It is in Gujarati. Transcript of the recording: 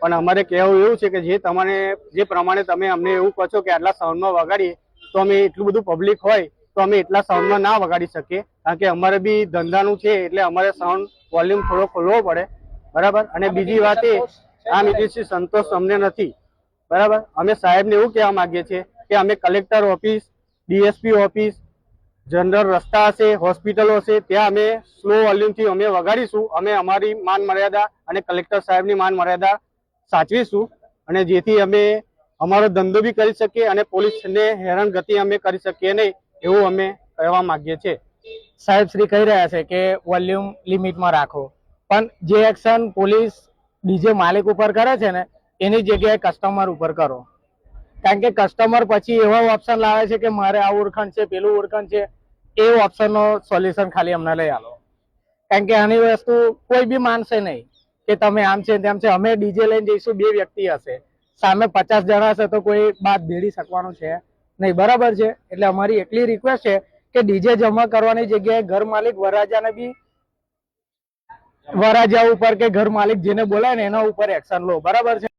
પણ અમારે કહેવું એવું છે કે જે તમારે જે પ્રમાણે તમે અમને એવું કહો છો કે આટલા સાઉન્ડમાં વગાડીએ તો અમે એટલું બધું પબ્લિક હોય તો અમે એટલા સાઉન્ડમાં ના વગાડી શકીએ. કારણ કે અમારે બી ધંધાનું છે એટલે અમારે સાઉન્ડ વોલ્યુમ થોડો ખોલવો પડે. બરાબર? અને બીજી વાત એ આ મિત્રશ્રી સંતોષ અમને નથી. બરાબર? અમે સાહેબને એવું કહેવા માંગીએ છીએ કે અમે collector office DSP office general રસ્તા હશે હોસ્પિટલો હશે ત્યાં અમે સ્લો વોલ્યુમથી અમે વગાડીશું. અમે અમારી માન મર્યાદા અને કલેક્ટર સાહેબની માન મર્યાદા સાચવીશું અને જેથી અમે અમારો ધંધો બી કરી શકીએ અને પોલીસને હેરાન ગતિ અમે કરી શકીએ નહીં એવું અમે કહેવા માંગીએ છીએ. સાહેબ, શ્રી કહી રહ્યા છે કે વોલ્યુમ લિમિટમાં રાખો. પણ જે એક્શન પોલીસ ડીજે માલિક ઉપર કરે છે ને, એની જગ્યાએ કસ્ટમર ઉપર કરો. કારણ કે કસ્ટમર પછી એવા ઓપ્શન લાવે છે કે મારે આ ઓળખાણ છે, પેલું ઓળખાણ છે, એ ઓપ્શનનો સોલ્યુશન ખાલી અમને લઈ આવો કારણ કે આની વસ્તુ કોઈ બી માનશે નહીં. કે તમે આમ છે તેમ છે, અમે ડીજે લઈને જઈશું, બે વ્યક્તિ હશે. સામે પચાસ જણા હશે તો કોઈ બાદ ભેડી શકવાનું છે નહીં. બરાબર છે? એટલે અમારી એટલી રિક્વેસ્ટ છે કે ડીજે જમા કરવાની જગ્યાએ ઘર માલિક વરરાજાને બી વરરાજા ઉપર કે ઘર માલિક જેને બોલાય ને એના ઉપર એક્શન લો. બરાબર છે?